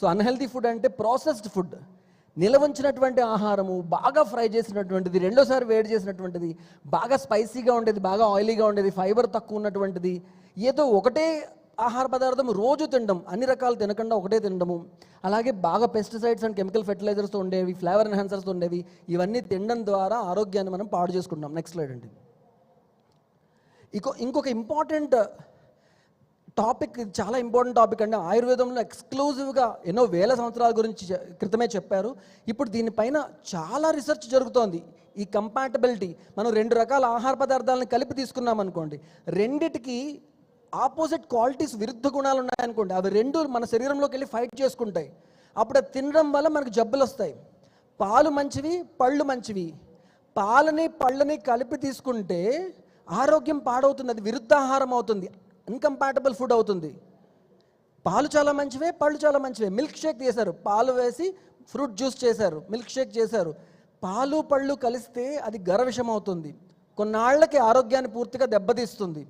So unhealthy food అంటే processed food. నిలవంచినటువంటి ఆహారము బాగా ఫ్రై చేసినటువంటిది రెండోసారి వేడి చేసినటువంటిది బాగా స్పైసీగా ఉండేది బాగా ఆయిలీగా ఉండేది ఫైబర్ తక్కువ ఉన్నటువంటిది ఏదో ఒకటే ఆహార పదార్థం రోజు తినడం అన్ని రకాలు తినకుండా ఒకటే తినడము అలాగే బాగా పెస్టిసైడ్స్ అండ్ కెమికల్ ఫెర్టిలైజర్స్తో ఉండేవి ఫ్లేవర్ ఎన్హాన్సర్స్తో ఉండేవి ఇవన్నీ తినడం ద్వారా ఆరోగ్యాన్ని మనం పాడు చేసుకుంటాం నెక్స్ట్ స్లైడ్ అండి. ఇంకో ఇంకొక ఇంపార్టెంట్ టాపిక్ చాలా ఇంపార్టెంట్ టాపిక్ అండి. ఆయుర్వేదంలో ఎక్స్క్లూజివ్గా ఎన్నో వేల సంవత్సరాల గురించి క్రితమే చెప్పారు. ఇప్పుడు దీనిపైన చాలా రీసెర్చ్ జరుగుతోంది. ఈ కంపాటబిలిటీ మనం రెండు రకాల ఆహార పదార్థాలను కలిపి తీసుకున్నాం అనుకోండి రెండిటికి ఆపోజిట్ క్వాలిటీస్ విరుద్ధ గుణాలు ఉన్నాయనుకోండి. అవి రెండు మన శరీరంలోకి వెళ్ళి ఫైట్ చేసుకుంటాయి. అప్పుడు తినడం వల్ల మనకు జబ్బులు వస్తాయి. పాలు మంచివి పళ్ళు మంచివి. పాలని పళ్ళని కలిపి తీసుకుంటే ఆరోగ్యం పాడవుతుంది. అది విరుద్ధ ఆహారం అవుతుంది. ఇన్కంపాటబుల్ ఫుడ్ అవుతుంది. పాలు చాలా మంచివే పళ్ళు చాలా మంచివే. మిల్క్ షేక్ చేశారు. పాలు వేసి ఫ్రూట్ జ్యూస్ చేశారు. మిల్క్ షేక్ చేశారు. పాలు పళ్ళు కలిస్తే అది గర అవుతుంది కొన్నాళ్ళకి ఆరోగ్యాన్ని పూర్తిగా దెబ్బతీస్తుంది.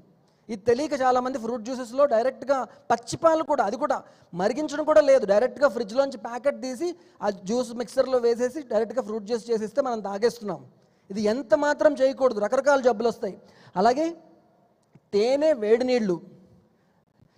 ఇది తెలియక చాలామంది ఫ్రూట్ జ్యూసెస్లో డైరెక్ట్గా పచ్చిపాలు కూడా అది కూడా మరిగించడం కూడా లేదు. డైరెక్ట్గా ఫ్రిడ్జ్లోంచి ప్యాకెట్ తీసి ఆ జ్యూస్ మిక్సర్లో వేసేసి డైరెక్ట్గా ఫ్రూట్ జ్యూస్ చేసిస్తే మనం తాగేస్తున్నాం. ఇది ఎంత మాత్రం చేయకూడదు. రకరకాల జబ్బులు వస్తాయి అలాగే తేనె వేడి నీళ్ళు.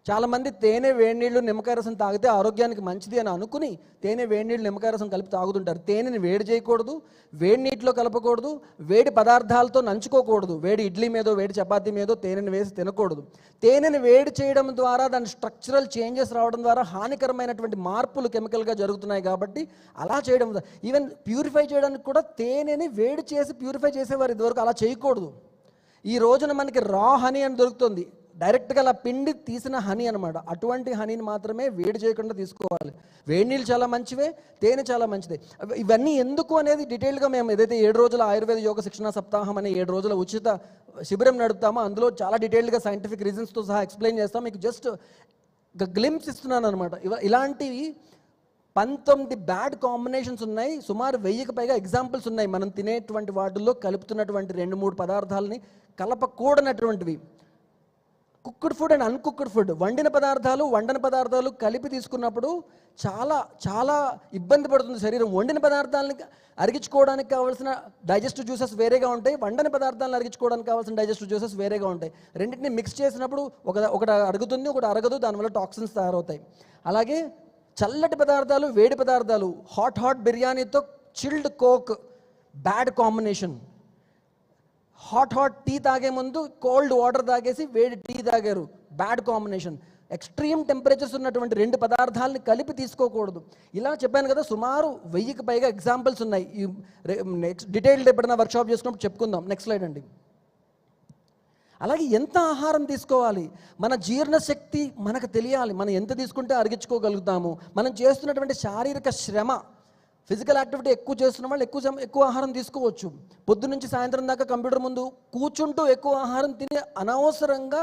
చాలామంది తేనె వేడి నీళ్ళు నిమ్మకాయ రసం తాగితే ఆరోగ్యానికి మంచిది అని అనుకుని తేనె వేడి నీళ్ళు నిమ్మకాయ రసం కలిపి తాగుతుంటారు. తేనెని వేడి చేయకూడదు వేడి నీటిలో కలపకూడదు వేడి పదార్థాలతో నంచుకోకూడదు. వేడి ఇడ్లీ మీదో వేడి చపాతీ మీదో తేనెని వేసి తినకూడదు. తేనెని వేడి చేయడం ద్వారా దాని స్ట్రక్చరల్ చేంజెస్ రావడం ద్వారా హానికరమైనటువంటి మార్పులు కెమికల్గా జరుగుతున్నాయి కాబట్టి అలా చేయడం ఈవెన్ ప్యూరిఫై చేయడానికి కూడా తేనెని వేడి చేసి ప్యూరిఫై చేసేవారు ఇదివరకు అలా చేయకూడదు. ఈ రోజున మనకి రా హనీ అని దొరుకుతుంది. డైరెక్ట్గా అలా పిండి తీసిన హనీ అనమాట అటువంటి హనీని మాత్రమే వేడి చేయకుండా తీసుకోవాలి. వేడి నీళ్ళు చాలా మంచివే తేనె చాలా మంచిదే. ఇవన్నీ ఎందుకు అనేది డీటెయిల్గా మేము ఏదైతే ఏడు రోజుల ఆయుర్వేద యోగ శిక్షణ సప్తాహం అనే ఏడు రోజుల ఉచిత శిబిరం నడుపుతామో అందులో చాలా డీటెయిల్డ్గా సైంటిఫిక్ రీజన్స్తో సహా ఎక్స్ప్లెయిన్ చేస్తాం. మీకు జస్ట్ గ్లిమ్స్ ఇస్తున్నాను అనమాట ఇలాంటివి పంతొమ్మిది బ్యాడ్ కాంబినేషన్స్ ఉన్నాయి. సుమారు వెయ్యికి పైగా ఎగ్జాంపుల్స్ ఉన్నాయి. మనం తినేటువంటి వాటిల్లో కలుపుతున్నటువంటి రెండు మూడు పదార్థాలని కలపకూడనటువంటివి. Cooked food and uncooked food. వండిన పదార్థాలు వండని పదార్థాలు కలిపి తీసుకున్నప్పుడు చాలా చాలా ఇబ్బంది పడుతుంది శరీరం. వండిన పదార్థాలని అరిగించుకోవడానికి కావాల్సిన డైజెస్టివ్ జ్యూసెస్ వేరేగా ఉంటాయి. వండని పదార్థాలను అరిగించుకోవడానికి కావాల్సిన డైజెస్టివ్ జ్యూసెస్ వేరేగా ఉంటాయి. రెండింటిని మిక్స్ చేసినప్పుడు ఒక ఒకటి అరుగుతుంది ఒకటి అరగదు. దానివల్ల టాక్సిన్స్ తయారవుతాయి. అలాగే చల్లటి పదార్థాలు వేడి పదార్థాలు హాట్ హాట్ బిర్యానీతో chilled coke bad combination hot hot tea తాగే ముందు కోల్డ్ వాటర్ తాగేసి వేడి టీ తాగారు. బ్యాడ్ కాంబినేషన్ ఎక్స్ట్రీమ్ టెంపరేచర్స్ ఉన్నటువంటి రెండు పదార్థాలని కలిపి తీసుకోకూడదు. ఇలా చెప్పాను కదా సుమారు వెయ్యికి పైగా ఎగ్జాంపుల్స్ ఉన్నాయి. ఈ నెక్స్ట్ డీటెయిల్డ్ ఎప్పుడైనా వర్క్షాప్ చేసుకున్నప్పుడు చెప్పుకుందాం. నెక్స్ట్ స్లైడ్ అండి. అలాగే ఎంత ఆహారం తీసుకోవాలి? మన జీర్ణశక్తి మనకు తెలియాలి. మనం ఎంత తీసుకుంటే అరిగించుకోగలుగుతాము? మనం చేస్తున్నటువంటి శారీరక శ్రమ ఫిజికల్ యాక్టివిటీ ఎక్కువ చేస్తున్న వాళ్ళు ఎక్కువ ఎక్కువ ఆహారం తీసుకోవచ్చు. పొద్దు నుంచి సాయంత్రం దాకా కంప్యూటర్ ముందు కూర్చుంటూ ఎక్కువ ఆహారం తిని అనవసరంగా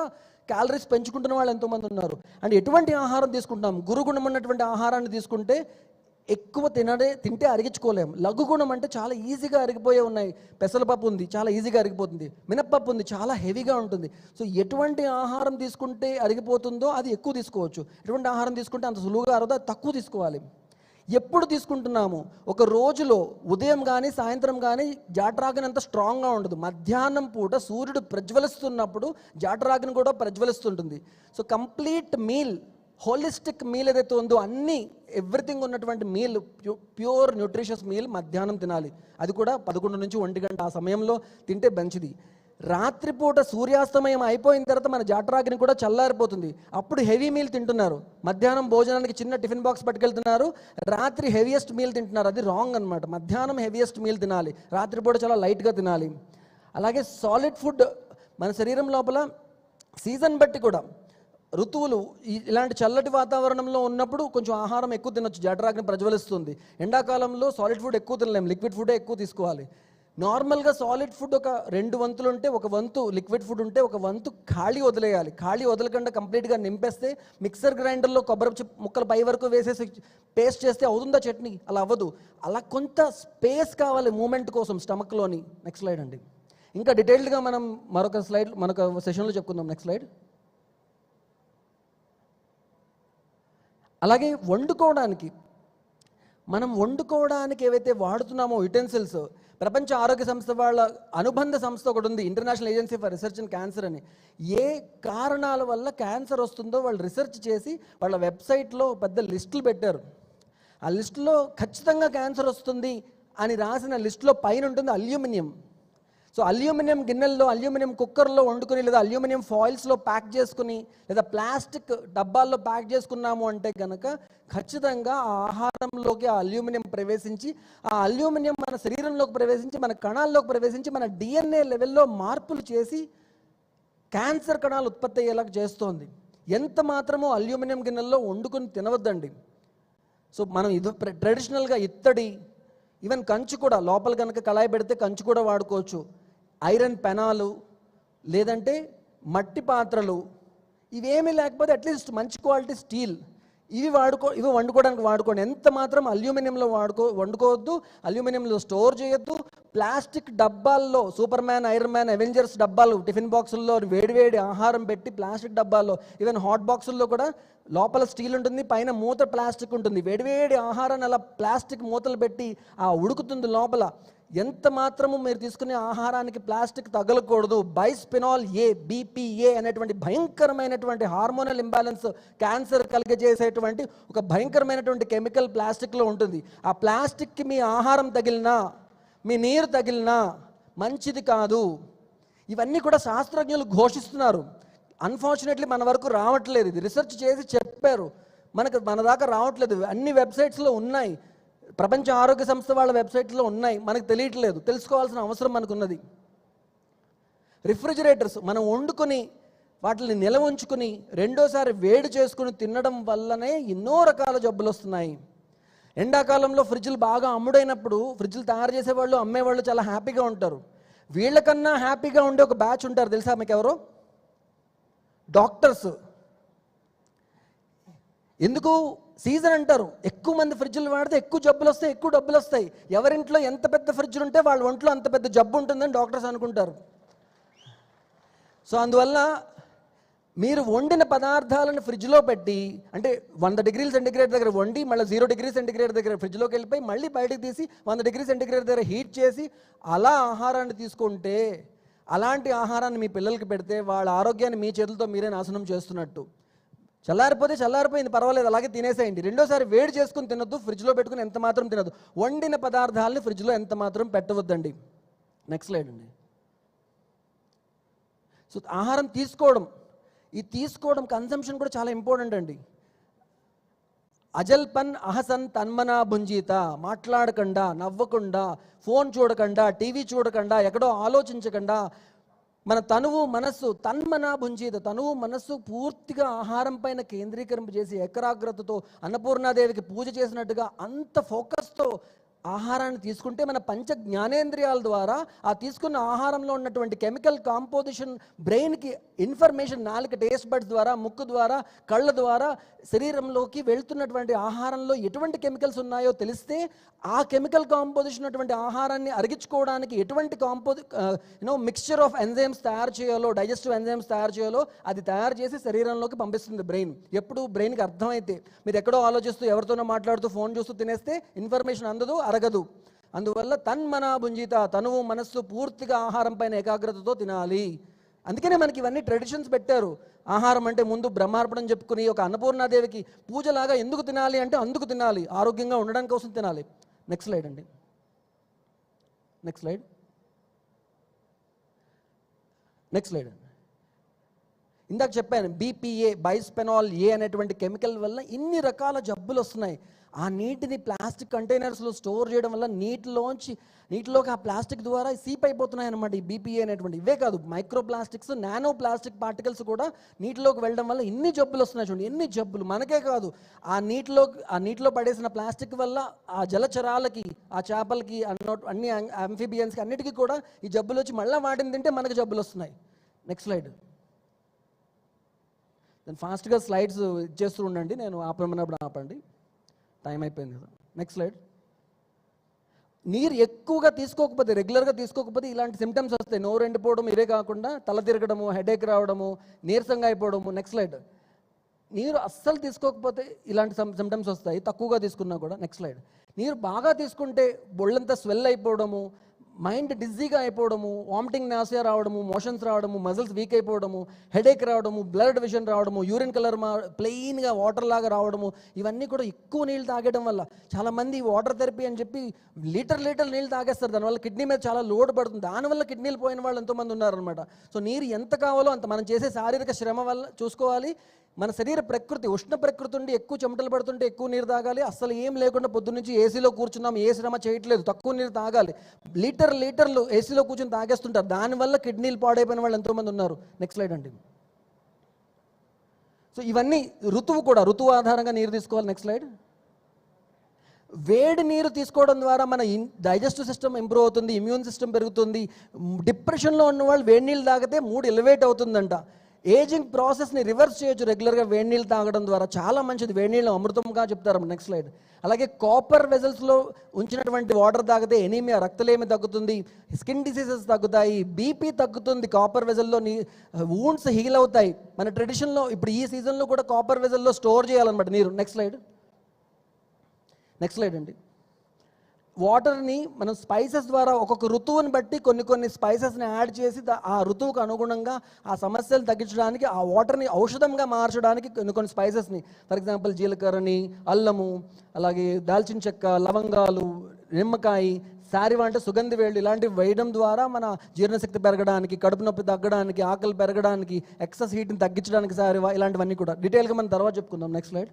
క్యాలరీస్ పెంచుకుంటున్న వాళ్ళు ఎంతోమంది ఉన్నారు. అండ్ ఎటువంటి ఆహారం తీసుకుంటాం గురుగుణం ఉన్నటువంటి ఆహారాన్ని తీసుకుంటే ఎక్కువ తినడే తింటే అరిగించుకోలేము లఘు గుణం అంటే చాలా ఈజీగా అరిగిపోయే ఉన్నాయి. పెసలపప్పు ఉంది చాలా ఈజీగా అరిగిపోతుంది. మినప్పప్పు ఉంది చాలా హెవీగా ఉంటుంది. సో ఎటువంటి ఆహారం తీసుకుంటే అరిగిపోతుందో అది ఎక్కువ తీసుకోవచ్చు. ఎటువంటి ఆహారం తీసుకుంటే అంత సులువుగా అరదో అది తక్కువ తీసుకోవాలి. ఎప్పుడు తీసుకుంటున్నాము? ఒక రోజులో ఉదయం కానీ సాయంత్రం కానీ జాటరాగని అంత స్ట్రాంగ్గా ఉండదు. మధ్యాహ్నం పూట సూర్యుడు ప్రజ్వలిస్తున్నప్పుడు జాటరాగని కూడా ప్రజ్వలిస్తుంటుంది. So complete meal holistic meal ఏదైతే ఉందో అన్ని ఎవ్రీథింగ్ ఉన్నటువంటి మీల్ ప్యూర్ న్యూట్రిషియస్ మీల్ మధ్యాహ్నం తినాలి. అది కూడా పదకొండు నుంచి ఒంటి గంట ఆ సమయంలో తింటే మంచిది. రాత్రిపూట సూర్యాస్తమయం అయిపోయిన తర్వాత మన జాటరాగ్ని కూడా చల్లారిపోతుంది. అప్పుడు హెవీ మీల్ తింటున్నారు. మధ్యాహ్నం భోజనానికి చిన్న టిఫిన్ బాక్స్ పట్టుకెళ్తున్నారు. రాత్రి హెవియెస్ట్ మీల్ తింటున్నారు. అది రాంగ్ అనమాట మధ్యాహ్నం హెవియెస్ట్ మీల్ తినాలి. రాత్రిపూట చాలా లైట్గా తినాలి. అలాగే సాలిడ్ ఫుడ్ మన శరీరం లోపల సీజన్ బట్టి కూడా ఋతువులు ఇలాంటి చల్లటి వాతావరణంలో ఉన్నప్పుడు కొంచెం ఆహారం ఎక్కువ తినొచ్చు. జఠరాగ్ని ప్రజ్వలిస్తుంది. ఎండాకాలంలో సాలిడ్ ఫుడ్ ఎక్కువ తినలేం. లిక్విడ్ ఫుడే ఎక్కువ తీసుకోవాలి. నార్మల్గా సాలిడ్ ఫుడ్ ఒక రెండు వంతులు ఉంటే ఒక వంతు లిక్విడ్ ఫుడ్ ఉంటే ఒక వంతు ఖాళీ వదిలేయాలి. ఖాళీ వదలకుండా కంప్లీట్గా నింపేస్తే మిక్సర్ గ్రైండర్లో కొబ్బరి చిప్ ముక్కలు పై వరకు వేసేసి పేస్ట్ చేస్తే అవుతుందా చట్నీ? అలా అవ్వదు. అలా కొంత స్పేస్ కావాలి మూమెంట్ కోసం స్టమక్లోని నెక్స్ట్ స్లైడ్ అండి. ఇంకా డీటెయిల్డ్గా మనం మరొక స్లైడ్ మరొక సెషన్లో చెప్పుకుందాం. నెక్స్ట్ స్లైడ్ అలాగే వండుకోవడానికి మనం వండుకోవడానికి ఏవైతే వాడుతున్నామో యుటెన్సిల్స్ ప్రపంచ ఆరోగ్య సంస్థ వాళ్ళ అనుబంధ సంస్థ ఒకటి ఉంది international agency for research in cancer అని. ఏ కారణాల వల్ల క్యాన్సర్ వస్తుందో వాళ్ళు రీసెర్చ్ చేసి వాళ్ళ వెబ్సైట్లో పెద్ద లిస్టులు పెట్టారు. ఆ లిస్టులో ఖచ్చితంగా క్యాన్సర్ వస్తుంది అని రాసిన లిస్టులో పైన ఉంటుంది అల్యూమినియం. సో అల్యూమినియం గిన్నెల్లో అల్యూమినియం కుక్కర్లో వండుకుని లేదా అల్యూమినియం ఫాయిల్స్లో ప్యాక్ చేసుకుని లేదా ప్లాస్టిక్ డబ్బాల్లో ప్యాక్ చేసుకున్నాము అంటే కనుక ఖచ్చితంగా ఆ ఆహారంలోకి ఆ అల్యూమినియం ప్రవేశించి ఆ అల్యూమినియం మన శరీరంలోకి ప్రవేశించి మన కణాల్లోకి ప్రవేశించి మన డిఎన్ఏ లెవెల్లో మార్పులు చేసి క్యాన్సర్ కణాలు ఉత్పత్తి అయ్యేలాగా చేస్తోంది. ఎంత మాత్రమో అల్యూమినియం గిన్నెల్లో వండుకొని తినవద్దండి. సో మనం ఇది ప్ర- ట్రెడిషనల్గా ఇత్తడి ఈవెన్ కంచు కూడా లోపల కనుక కళాయి పెడితే కంచు కూడా వాడుకోవచ్చు. ఐరన్ పెనాలు లేదంటే మట్టి పాత్రలు ఇవేమీ లేకపోతే అట్లీస్ట్ మంచి క్వాలిటీ స్టీల్ ఇవి వాడుకో ఇవి వండుకోవడానికి వాడుకోండి. ఎంత మాత్రం అల్యూమినియంలో వాడుకో వండుకోవద్దు అల్యూమినియంలో స్టోర్ చేయొద్దు. ప్లాస్టిక్ డబ్బాల్లో Superman Iron Man Avengers డబ్బాలు టిఫిన్ బాక్సుల్లో వేడివేడి ఆహారం పెట్టి ప్లాస్టిక్ డబ్బాల్లో ఈవెన్ హాట్ బాక్సుల్లో కూడా లోపల స్టీల్ ఉంటుంది పైన మూత ప్లాస్టిక్ ఉంటుంది. వేడివేడి ఆహారాన్ని అలా ప్లాస్టిక్ మూతలు పెట్టి ఆ ఉడుకుతుంది లోపల. ఎంత మాత్రము మీరు తీసుకునే ఆహారానికి ప్లాస్టిక్ తగలకూడదు? బైస్పినాల్ ఏ బీపీఏ అనేటువంటి భయంకరమైనటువంటి హార్మోనల్ ఇంబ్యాలెన్స్ క్యాన్సర్ కలిగజేసేటువంటి ఒక భయంకరమైనటువంటి కెమికల్ ప్లాస్టిక్లో ఉంటుంది. ఆ ప్లాస్టిక్కి మీ ఆహారం తగిలినా మీ నీరు తగిలినా మంచిది కాదు. ఇవన్నీ కూడా శాస్త్రజ్ఞులు ఘోషిస్తున్నారు. అన్ఫార్చునేట్లీ మన వరకు రావట్లేదు. ఇది రీసెర్చ్ చేసి చెప్పారు. మనకు మన దాకా రావట్లేదు. అన్ని వెబ్సైట్స్లో ఉన్నాయి. ప్రపంచ ఆరోగ్య సంస్థ వాళ్ళ వెబ్సైట్లో ఉన్నాయి. మనకు తెలియట్లేదు. తెలుసుకోవాల్సిన అవసరం మనకున్నది. రిఫ్రిజిరేటర్స్ మనం వండుకొని వాటిని నిల్వ ఉంచుకుని రెండోసారి వేడి చేసుకుని తినడం వల్లనే ఎన్నో రకాల జబ్బులు వస్తున్నాయి. ఎండాకాలంలో ఫ్రిడ్జ్లు బాగా అమ్ముడైనప్పుడు ఫ్రిడ్జ్లు తయారు చేసేవాళ్ళు అమ్మేవాళ్ళు చాలా హ్యాపీగా ఉంటారు. వీళ్ళకన్నా హ్యాపీగా ఉండే ఒక బ్యాచ్ ఉంటారు. తెలుసా మీకు ఎవరు డాక్టర్స్. ఎందుకు సీజన్ అంటారు? ఎక్కువ మంది ఫ్రిడ్జ్లు వాడితే ఎక్కువ జబ్బులు వస్తాయి ఎక్కువ డబ్బులు వస్తాయి. ఎవరింట్లో ఎంత పెద్ద ఫ్రిడ్జ్ ఉంటే వాళ్ళ ఒంట్లో అంత పెద్ద జబ్బు ఉంటుందని డాక్టర్స్ అనుకుంటారు. సో అందువల్ల మీరు వండిన పదార్థాలను ఫ్రిడ్జ్లో పెట్టి అంటే వంద డిగ్రీ సెంటిగ్రేడ్ దగ్గర వండి మళ్ళీ జీరో డిగ్రీ సెంటిగ్రేడ్ దగ్గర ఫ్రిడ్జ్లోకి వెళ్ళిపోయి మళ్ళీ బయటకు తీసి వంద డిగ్రీ సెంటిగ్రేడ్ దగ్గర హీట్ చేసి అలా ఆహారాన్ని తీసుకుంటే అలాంటి ఆహారాన్ని మీ పిల్లలకి పెడితే వాళ్ళ ఆరోగ్యాన్ని మీ చేతులతో మీరే నాశనం చేస్తున్నట్టు. చల్లారిపోతే చల్లారిపోయింది పర్వాలేదు అలాగే తినేసేయండి. రెండోసారి వేడి చేసుకుని తినొద్దు ఫ్రిడ్జ్లో పెట్టుకుని ఎంత మాత్రం తినొద్దు. వండిన పదార్థాలని ఫ్రిడ్జ్లో ఎంత మాత్రం పెట్టవద్దండి. నెక్స్ట్ స్లైడ్ అండి. సో ఆహారం తీసుకోవడం. ఈ తీసుకోవడం కన్సంప్షన్ కూడా చాలా ఇంపార్టెంట్ అండి. అజల్ పన్ అహసన్ తన్మనా భుంజీత. మాట్లాడకుండా నవ్వకుండా ఫోన్ చూడకుండా టీవీ చూడకుండా ఎక్కడో ఆలోచించకుండా మన తనువు మనస్సు తన్మనా భుంజీత తనువు మనస్సు పూర్తిగా ఆహారం పైన కేంద్రీకరింప చేసి ఏకాగ్రతతో అన్నపూర్ణాదేవికి పూజ చేసినట్టుగా అంత ఫోకస్తో ఆహారాన్ని తీసుకుంటే మన పంచ జ్ఞానేంద్రియాల ద్వారా ఆ తీసుకున్న ఆహారంలో ఉన్నటువంటి కెమికల్ కాంపోజిషన్ బ్రెయిన్కి ఇన్ఫర్మేషన్ నాలుగు టేస్ట్ బడ్స్ ద్వారా ముక్కు ద్వారా కళ్ళ ద్వారా శరీరంలోకి వెళ్తున్నటువంటి ఆహారంలో ఎటువంటి కెమికల్స్ ఉన్నాయో తెలిస్తే ఆ కెమికల్ కాంపోజిషన్ అటువంటి ఆహారాన్ని అరిగించుకోవడానికి ఎటువంటి కాంపోజి you know mixture of enzymes తయారు చేయాలో డైజెస్టివ్ ఎంజైమ్స్ తయారు చేయాలో అది తయారు చేసి శరీరంలోకి పంపిస్తుంది బ్రెయిన్. ఎప్పుడు బ్రెయిన్కి అర్థమైతే మీరు ఎక్కడో ఆలోచిస్తూ ఎవరితోనో మాట్లాడుతూ ఫోన్ చూస్తూ తినేస్తే ఇన్ఫర్మేషన్ అందదు అరగదు. అందువల్ల తన్మనా భుంజిత తనువు మనస్సు పూర్తిగా ఆహారం పైన ఏకాగ్రతతో తినాలి. అందుకనే మనకి ఇవన్నీ ట్రెడిషన్స్ పెట్టారు. ఆహారం అంటే ముందు బ్రహ్మార్పణం చెప్పుకుని ఒక అన్నపూర్ణాదేవికి పూజలాగా ఎందుకు తినాలి అంటే అందుకు తినాలి. ఆరోగ్యంగా ఉండడం కోసం తినాలి. నెక్స్ట్ స్లైడ్ అండి. నెక్స్ట్ స్లైడ్ నెక్స్ట్ స్లైడ్ అండి. ఇందాక చెప్పాను బీపీఏ బైస్పెనాల్ ఏ అనేటువంటి కెమికల్ వల్ల ఇన్ని రకాల జబ్బులు వస్తున్నాయి ఆ నీటిని ప్లాస్టిక్ కంటైనర్స్లో స్టోర్ చేయడం వల్ల నీటిలోంచి నీటిలోకి ఆ ప్లాస్టిక్ ద్వారా సీప్ అయిపోతున్నాయి అనమాట ఈ బీపీఏ అనేటువంటి. ఇవే కాదు micro plastics nano plastic particles కూడా నీటిలోకి వెళ్ళడం వల్ల ఇన్ని జబ్బులు వస్తున్నాయి చూడండి ఎన్ని జబ్బులు. మనకే కాదు ఆ నీటిలో ఆ నీటిలో పడేసిన ప్లాస్టిక్ వల్ల ఆ జలచరాలకి ఆ చేపలకి అన్నో అన్ని అంఫిబియన్స్కి అన్నిటికీ కూడా ఈ జబ్బులు వచ్చి మళ్ళీ వాటిని తింటే మనకు జబ్బులు వస్తున్నాయి. నెక్స్ట్ స్లైడ్ నేను ఫాస్ట్గా స్లైడ్స్ ఇచ్చేస్తూ ఉండండి నేను ఆపమన్నప్పుడు ఆపండి. టైం అయిపోయింది కదా. నెక్స్ట్ స్లైడ్ నీరు ఎక్కువగా తీసుకోకపోతే రెగ్యులర్గా తీసుకోకపోతే ఇలాంటి సిమ్టమ్స్ వస్తాయి. నోరు ఎండిపోవడం ఇవే కాకుండా తల తిరగడము హెడేక్ రావడము నీరసంగా అయిపోవడము. నెక్స్ట్ స్లైడ్ నీరు అస్సలు తీసుకోకపోతే ఇలాంటి సిమ్టమ్స్ వస్తాయి. తక్కువగా తీసుకున్నా కూడా. నెక్స్ట్ స్లైడ్ నీరు బాగా తీసుకుంటే బొళ్ళంతా స్వెల్ అయిపోవడము మైండ్ డిజీగా అయిపోవడము వామిటింగ్ నాసియా రావడము మోషన్స్ రావడము మజిల్స్ వీక్ అయిపోవడము హెడేక్ రావడము బ్లడ్ విజన్ రావడము యూరిన్ కలర్ మా ప్లెయిన్గా వాటర్ లాగా రావడము ఇవన్నీ కూడా ఎక్కువ నీళ్ళు తాగడం వల్ల చాలామంది వాటర్ థెరపీ అని చెప్పి లీటర్ లీటర్ నీళ్ళు తాగేస్తారు. దానివల్ల కిడ్నీ మీద చాలా లోడ్ పడుతుంది. దానివల్ల కిడ్నీలు పోయిన వాళ్ళు ఎంతోమంది ఉన్నారనమాట సో నీరు ఎంత కావాలో అంత మనం చేసే శారీరక శ్రమ వల్ల చూసుకోవాలి. మన శరీర ప్రకృతి ఉష్ణ ప్రకృతి ఉండి ఎక్కువ చెమటలు పడుతుంటే ఎక్కువ నీరు తాగాలి. అసలు ఏం లేకుండా పొద్దున్నుంచి ఏసీలో కూర్చున్నాం ఏ శ్రమ చేయట్లేదు తక్కువ నీరు తాగాలి. లీటర్ లీటర్లు ఏసీలో కూర్చొని తాగేస్తుంటారు. దానివల్ల కిడ్నీలు పాడైపోయిన వాళ్ళు ఎంతోమంది ఉన్నారు. నెక్స్ట్ స్లైడ్ అండి. సో ఇవన్నీ ఋతువు కూడా ఋతువు ఆధారంగా నీరు తీసుకోవాలి. నెక్స్ట్ స్లైడ్ వేడి నీరు తీసుకోవడం ద్వారా మన డైజెస్టివ్ సిస్టమ్ ఇంప్రూవ్ అవుతుంది ఇమ్యూన్ సిస్టమ్ పెరుగుతుంది. డిప్రెషన్లో ఉన్న వాళ్ళు వేడి నీళ్ళు తాగితే మూడు ఎలివేట్ అవుతుందంట. ఏజింగ్ ప్రాసెస్ని రివర్స్ చేయొచ్చు రెగ్యులర్గా వేడి నీళ్ళు తాగడం ద్వారా. చాలా మంచిది. వేడి నీళ్ళు అమృతంగా చెప్తారు నెక్స్ట్ స్లైడ్ అలాగే కాపర్ వెజల్స్లో ఉంచినటువంటి వాటర్ తాగితే ఎనీమియా రక్తలేమి తగ్గుతుంది స్కిన్ డిసీజెస్ తగ్గుతాయి బీపీ తగ్గుతుంది కాపర్ వెజల్లో నీ వూండ్స్ హీల్ అవుతాయి. మన ట్రెడిషన్లో ఇప్పుడు ఈ సీజన్లో కూడా కాపర్ వెజల్లో స్టోర్ చేయాలన్నమాట. నీరు నెక్స్ట్ స్లైడ్ నెక్స్ట్ స్లైడ్ అండి. వాటర్ని మనం స్పైసెస్ ద్వారా ఒక్కొక్క ఋతువుని బట్టి కొన్ని కొన్ని స్పైసెస్ని యాడ్ చేసి ఆ ఋతువుకు అనుగుణంగా ఆ సమస్యలు తగ్గించడానికి ఆ వాటర్ని ఔషధంగా మార్చడానికి కొన్ని కొన్ని స్పైసెస్ని. ఫర్ ఎగ్జాంపుల్ జీలకర్రని అల్లము అలాగే దాల్చిన చెక్క లవంగాలు నిమ్మకాయ శారీవ అంటే సుగంధి వేళ్ళు ఇలాంటివి వేయడం ద్వారా మన జీర్ణశక్తి పెరగడానికి కడుపు నొప్పి తగ్గడానికి ఆకలి పెరగడానికి ఎక్సెస్ హీట్ని తగ్గించడానికి శారీవ ఇలాంటివన్నీ కూడా. డీటెయిల్గా మనం తర్వాత చెప్పుకుందాం. Next slide.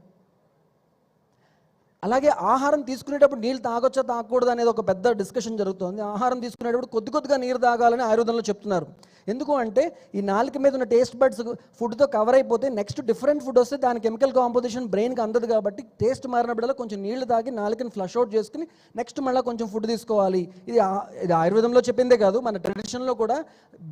అలాగే ఆహారం తీసుకునేటప్పుడు నీళ్ళు తాగొచ్చా తాగకూడదు అనేది ఒక పెద్ద డిస్కషన్ జరుగుతుంది. ఆహారం తీసుకునేటప్పుడు కొద్ది కొద్దిగా నీరు తాగాలని ఆయుర్వేదంలో చెప్తున్నారు. ఎందుకు అంటే ఈ నాలుక మీద ఉన్న టేస్ట్ బడ్స్ ఫుడ్తో కవర్ అయిపోతే నెక్స్ట్ డిఫరెంట్ ఫుడ్ వస్తే దాని కెమికల్ కాంపోజిషన్ బ్రెయిన్కి అందదు కాబట్టి టేస్ట్ మారినప్పుడల్లా కొంచెం నీళ్ళు తాగి నాలుకని ఫ్లష్ అవుట్ చేసుకుని నెక్స్ట్ మళ్ళీ కొంచెం ఫుడ్ తీసుకోవాలి. ఇది ఇది ఆయుర్వేదంలో చెప్పిందే కాదు. మన ట్రెడిషన్లో కూడా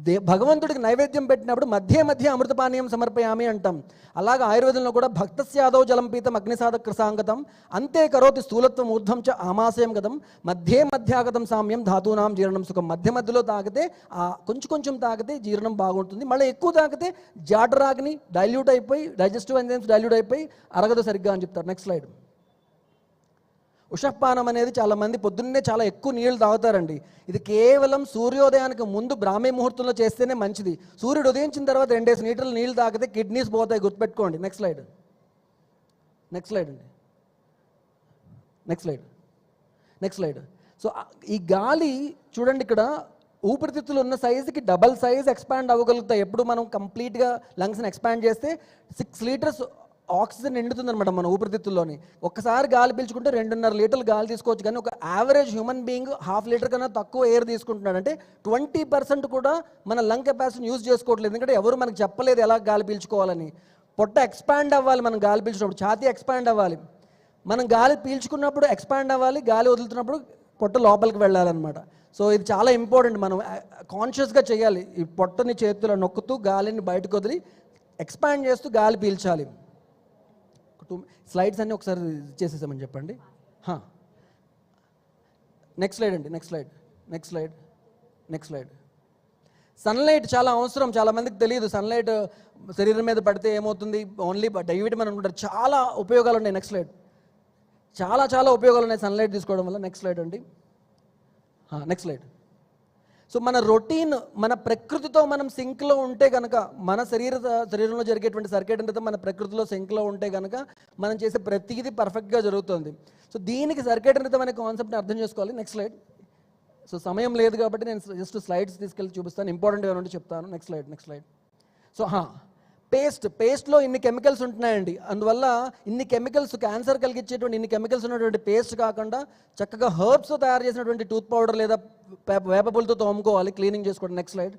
దే భగవంతుడికి నైవేద్యం పెట్టినప్పుడు మధ్య మధ్య అమృతపానీయం సమర్పయామి అంటాం. అలాగే ఆయుర్వేదంలో కూడా భక్తస్యాదవ జలం పీతం అగ్నిసాధ కృసాంగతం అంతే కరోతి స్థూలత్వం ఊర్ధం చ ఆమాశయం గతం మధ్యే మధ్యాగతం సామ్యం ధాతూనాం జీర్ణం సుఖం. మధ్య మధ్యలో తాగితే ఆ కొంచెం కొంచెం తాగితే జీర్ణం బాగుంటుంది. మళ్ళీ ఎక్కువ తాగితే జాటరాగ్ని డైల్యూట్ అయిపోయి డైజెస్టివ్ ఎంజైమ్స్ డైల్యూట్ అయిపోయి అరగదు సరిగ్గా అని చెప్తారు. నెక్స్ట్ స్లైడ్ ఉషపానం అనేది చాలామంది పొద్దున్నే చాలా ఎక్కువ నీళ్ళు తాగుతారండి. ఇది కేవలం సూర్యోదయానికి ముందు బ్రాహ్మీ ముహూర్తంలో చేస్తేనే మంచిది. సూర్యుడు ఉదయించిన తర్వాత రెండేసి లీటర్లు నీళ్ళు తాగితే కిడ్నీస్ పోతాయి గుర్తుపెట్టుకోండి. నెక్స్ట్ స్లైడ్ నెక్స్ట్ స్లైడ్ అండి. Next slide next slide so ఈ గాలి చూడండి ఇక్కడ ఊపిరితిత్తులు ఉన్న సైజుకి డబల్ సైజ్ ఎక్స్పాండ్ అవ్వగలుగుతాయి. ఎప్పుడు మనం కంప్లీట్గా లంగ్స్ని ఎక్స్పాండ్ చేస్తే సిక్స్ లీటర్స్ ఆక్సిజన్ నిండుతుంది అనమాట మన ఊపిరితిత్తుల్లోని. ఒక్కసారి గాలి పీల్చుకుంటే రెండున్నర లీటర్లు గాలి తీసుకోవచ్చు. కానీ ఒక average human being half litre కన్నా తక్కువ ఎయిర్ తీసుకుంటున్నాడు. అంటే ట్వంటీ పర్సెంట్ కూడా మన లంగ్ కెపాసిటీని యూజ్ చేసుకోవట్లేదు. ఎందుకంటే ఎవరు మనకు చెప్పలేదు ఎలా గాలి పీల్చుకోవాలని. పొట్ట ఎక్స్పాండ్ అవ్వాలి మనం గాలి పీల్చినప్పుడు ఛాతీ ఎక్స్పాండ్ అవ్వాలి. మనం గాలి పీల్చుకున్నప్పుడు ఎక్స్పాండ్ అవ్వాలి గాలి వదులుతున్నప్పుడు పొట్ట లోపలికి వెళ్ళాలన్నమాట. సో ఇది చాలా ఇంపార్టెంట్ మనం కాన్షియస్గా చేయాలి. ఈ పొట్టని చేతిలో నొక్కుతూ గాలిని బయటకు వదిలి ఎక్స్పాండ్ చేస్తూ గాలి పీల్చాలి. టూ స్లైడ్స్ అన్నీ ఒకసారి చేసేసామని చెప్పండి. నెక్స్ట్ స్లైడ్ అండి next slide next slide next slide sunlight చాలా అవసరం. చాలామందికి తెలియదు. సన్లైట్ శరీరం మీద పడితే ఏమవుతుంది? ఓన్లీ డైవిటమిన్ అనుకుంటారు. చాలా ఉపయోగాలు ఉన్నాయి. నెక్స్ట్ స్లైడ్ చాలా చాలా ఉపయోగాలు ఉన్నాయి సన్లైట్ తీసుకోవడం వల్ల. నెక్స్ట్ స్లైడ్ అండి. నెక్స్ట్ స్లైడ్ సో మన రొటీన్ మన ప్రకృతితో మనం సింక్లో ఉంటే కనుక మన శరీర శరీరంలో జరిగేటువంటి సర్కెట్ అంటే మన ప్రకృతిలో సింక్లో ఉంటే కనుక మనం చేసే ప్రతిదీ పర్ఫెక్ట్గా జరుగుతుంది. సో దీనికి సర్కెట్ రితం అనే కాన్సెప్ట్ని అర్థం చేసుకోవాలి. నెక్స్ట్ స్లైడ్ సో సమయం లేదు కాబట్టి నేను జస్ట్ స్లైడ్స్ తీసుకెళ్ళి చూపిస్తాను. ఇంపార్టెంట్ ఏమంటే ఉంటే చెప్తాను. Next slide next slide so paste పేస్ట్లో ఇన్ని కెమికల్స్ ఉంటున్నాయండి. అందువల్ల ఇన్ని కెమికల్స్ క్యాన్సర్ కలిగించేటువంటి ఇన్ని కెమికల్స్ ఉన్నటువంటి పేస్ట్ కాకుండా చక్కగా హర్బ్స్తో తయారు చేసినటువంటి టూత్ పౌడర్ లేదా పే- తోముకోవాలి. క్లీనింగ్ చేసుకోండి. Next slide.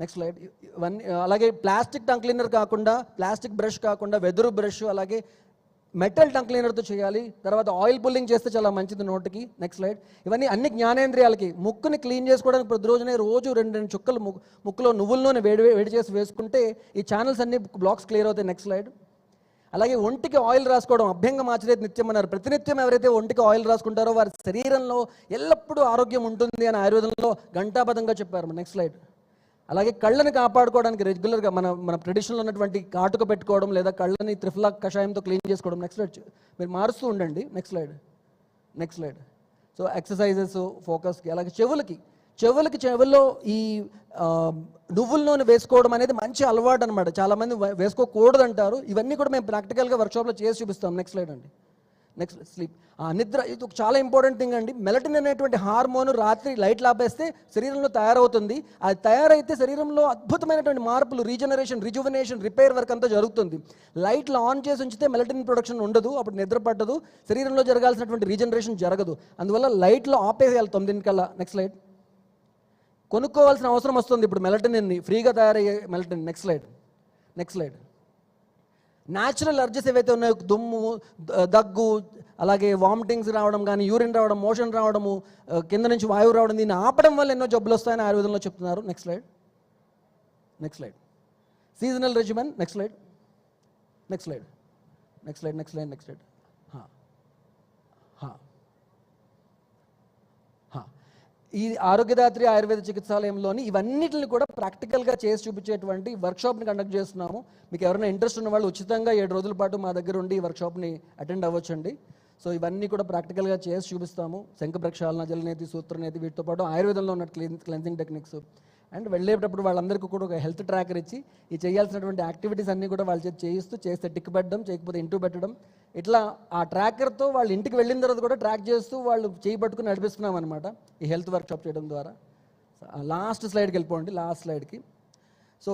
Next slide. ఇవన్నీ అలాగే ప్లాస్టిక్ టంగ్ క్లీనర్ కాకుండా ప్లాస్టిక్ బ్రష్ కాకుండా వెదురు బ్రష్ అలాగే మెటల్ టంక్ క్లీనర్తో చేయాలి తర్వాత ఆయిల్ పుల్లింగ్ చేస్తే చాలా మంచిది నోటికి. నెక్స్ట్ స్లైడ్ ఇవన్నీ అన్ని జ్ఞానేంద్రియాలకి. ముక్కుని క్లీన్ చేసుకోవడానికి ప్రతి రోజునే రోజు రెండు రెండు చుక్కలు ముక్కు ముక్కులో నువ్వుల నూనె వేడి వేడి చేసి వేసుకుంటే ఈ ఛానల్స్ అన్ని బ్లాక్స్ క్లియర్ అవుతాయి. నెక్స్ట్ స్లైడ్ అలాగే ఒంటికి ఆయిల్ రాసుకోవడం అభ్యంగం ఆచరేది నిత్యం అన్నారు. ప్రతినిత్యం ఎవరైతే ఒంటికి ఆయిల్ రాసుకుంటారో వారి శరీరంలో ఎల్లప్పుడూ ఆరోగ్యం ఉంటుంది అని ఆయుర్వేదంలో ఘంటాపదంగా చెప్పారు. నెక్స్ట్ స్లైడ్ అలాగే కళ్ళని కాపాడుకోవడానికి రెగ్యులర్గా మన మన ట్రెడిషనల్ ఉన్నటువంటి కాటుక పెట్టుకోవడం లేదా కళ్ళని త్రిఫలా కషాయంతో క్లీన్ చేసుకోవడం. నెక్స్ట్ స్లైడ్ మీరు మారుస్తూ ఉండండి. Next slide next slide so exercises ఫోకస్కి అలాగే చెవులకి. చెవులకి చెవుల్లో ఈ నువ్వుల నూనె వేసుకోవడం అనేది మంచి అలవాటు అనమాట చాలామంది వేసుకోకూడదంటారు. ఇవన్నీ కూడా మేము ప్రాక్టికల్గా వర్క్షాప్లో చేసి చూపిస్తాం. నెక్స్ట్ స్లైడ్ అండి. నెక్స్ట్ స్లీప్ నిద్ర ఇది ఒక చాలా ఇంపార్టెంట్ థింగ్ అండి. మెలటిన్ అనేటువంటి హార్మోన్ రాత్రి లైట్లు ఆపేస్తే శరీరంలో తయారవుతుంది. అది తయారైతే శరీరంలో అద్భుతమైనటువంటి మార్పులు రీజనరేషన్ రిజువనేషన్ రిపేర్ వర్క్ అంతా జరుగుతుంది. లైట్లు ఆన్ చేసి ఉంచితే మెలటిన్ ప్రొడక్షన్ ఉండదు అప్పుడు నిద్ర పట్టదు. శరీరంలో జరగాల్సినటువంటి రీజనరేషన్ జరగదు. అందువల్ల లైట్లు ఆపేసేయాలి తొమ్మిదింటికల్లా. నెక్స్ట్ లైట్ కొనుక్కోవాల్సిన అవసరం వస్తుంది ఇప్పుడు మెలటనిన్ని ఫ్రీగా తయారయ్యే మెలటిన్ next light next light natural urges ఏవైతే ఉన్నాయో దుమ్ము దగ్గు అలాగే వామిటింగ్స్ రావడం కానీ యూరిన్ రావడం మోషన్ రావడము కింద నుంచి వాయువు రావడం దీన్ని ఆపడం వల్ల ఎన్నో జబ్బులు వస్తాయని ఆయుర్వేదంలో చెప్తున్నారు. Next slide next slide seasonal regimen next slide next slide next slide next slide next slide ఈ ఆరోగ్యదాత్రి ఆయుర్వేద చికిత్సాలయంలోని ఇవన్నిటిని కూడా ప్రాక్టికల్గా చేసి చూపించేటువంటి వర్క్షాప్ని కండక్ట్ చేస్తున్నాము. మీకు ఎవరైనా ఇంట్రెస్ట్ ఉన్న వాళ్ళు ఉచితంగా ఏడు రోజుల పాటు మా దగ్గర ఉండి ఈ వర్క్షాప్ని అటెండ్ అవ్వచ్చండి. సో ఇవన్నీ కూడా ప్రాక్టికల్గా చేసి చూపిస్తాము. శంఖ ప్రక్షాళన జలనేతి సూత్రనేతి వీటితో పాటు ఆయుర్వేదంలో ఉన్న క్లీన్ క్లెన్సింగ్ టెక్నిక్స్. అండ్ వెళ్ళేటప్పుడు వాళ్ళందరికీ కూడా ఒక హెల్త్ ట్రాకర్ ఇచ్చి ఈ చేయాల్సినటువంటి యాక్టివిటీస్ అన్నీ కూడా వాళ్ళ చేతి చేయిస్తూ చేస్తే టిక్ పెట్టడం చేయకపోతే ఇంటూ పెట్టడం ఇట్లా ఆ ట్రాకర్తో వాళ్ళు ఇంటికి వెళ్ళిన తర్వాత కూడా ట్రాక్ చేస్తూ వాళ్ళు చేయి పట్టుకుని నడిపిస్తున్నాం అనమాట ఈ హెల్త్ వర్క్షాప్ చేయడం ద్వారా. లాస్ట్ స్లైడ్కి వెళ్ళిపోండి లాస్ట్ స్లైడ్కి. సో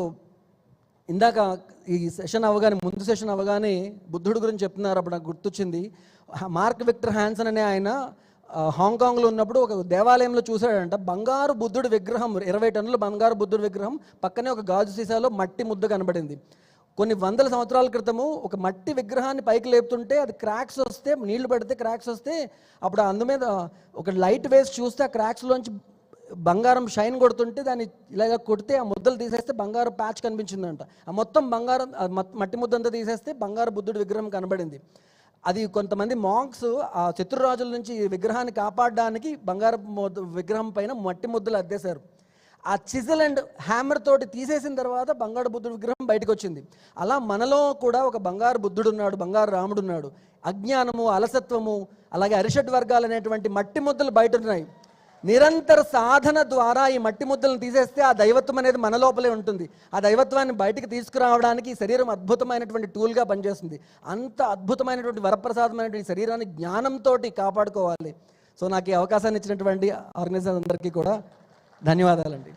ఇందాక ఈ సెషన్ అవగానే ముందు సెషన్ అవగానే బుద్ధుడు గురించి చెప్తున్నారు అప్పుడు నాకు గుర్తొచ్చింది. మార్క్ విక్టర్ హ్యాన్సన్ అనే ఆయన హాంకాంగ్లో ఉన్నప్పుడు ఒక దేవాలయంలో చూశాడంట బంగారు బుద్ధుడి విగ్రహం ఇరవై టన్నుల బంగారు బుద్ధుడి విగ్రహం పక్కనే ఒక గాజు సీసాలో మట్టి ముద్ద కనబడింది. కొన్ని వందల సంవత్సరాల క్రితము ఒక మట్టి విగ్రహాన్ని పైకి లేపుతుంటే అది క్రాక్స్ వస్తే నీళ్ళు పడితే క్రాక్స్ వస్తే అప్పుడు అందు మీద ఒక లైట్ వేసి చూస్తే ఆ క్రాక్స్లోంచి బంగారం షైన్ కొడుతుంటే దాన్ని ఇలాగ కొడితే ఆ ముద్దలు తీసేస్తే బంగారు ప్యాచ్ కనిపించిందంట. ఆ మొత్తం బంగారం మట్టి ముద్ద మట్టి ముద్దంతా తీసేస్తే బంగారు బుద్ధుడి విగ్రహం కనబడింది. అది కొంతమంది మాంక్స్ ఆ శత్రురాజుల నుంచి ఈ విగ్రహాన్ని కాపాడడానికి బంగారు విగ్రహం పైన మట్టి ముద్దలు అద్దేశారు. ఆ చిజల్ అండ్ హ్యామర్ తోటి తీసేసిన తర్వాత బంగారు బుద్ధుడు విగ్రహం బయటకు వచ్చింది అలా మనలో కూడా ఒక బంగారు బుద్ధుడు ఉన్నాడు బంగారు రాముడు ఉన్నాడు. అజ్ఞానము అలసత్వము అలాగే అరిషడ్ వర్గాలు అనేటువంటి మట్టి ముద్దలు బయట ఉన్నాయి నిరంతర సాధన ద్వారా ఈ మట్టి ముద్దలను తీసేస్తే ఆ దైవత్వం అనేది మన లోపలే ఉంటుంది. ఆ దైవత్వాన్ని బయటికి తీసుకురావడానికి ఈ శరీరం అద్భుతమైనటువంటి టూల్గా పనిచేస్తుంది. అంత అద్భుతమైనటువంటి వరప్రసాదమైనటువంటి శరీరాన్ని జ్ఞానంతో కాపాడుకోవాలి. సో నాకు ఈ అవకాశాన్ని ఇచ్చినటువంటి ఆర్గనైజర్ అందరికీ కూడా ధన్యవాదాలండి.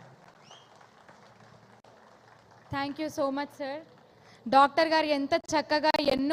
Thank you so much sir doctor గారు ఎంత చక్కగా ఎన్నో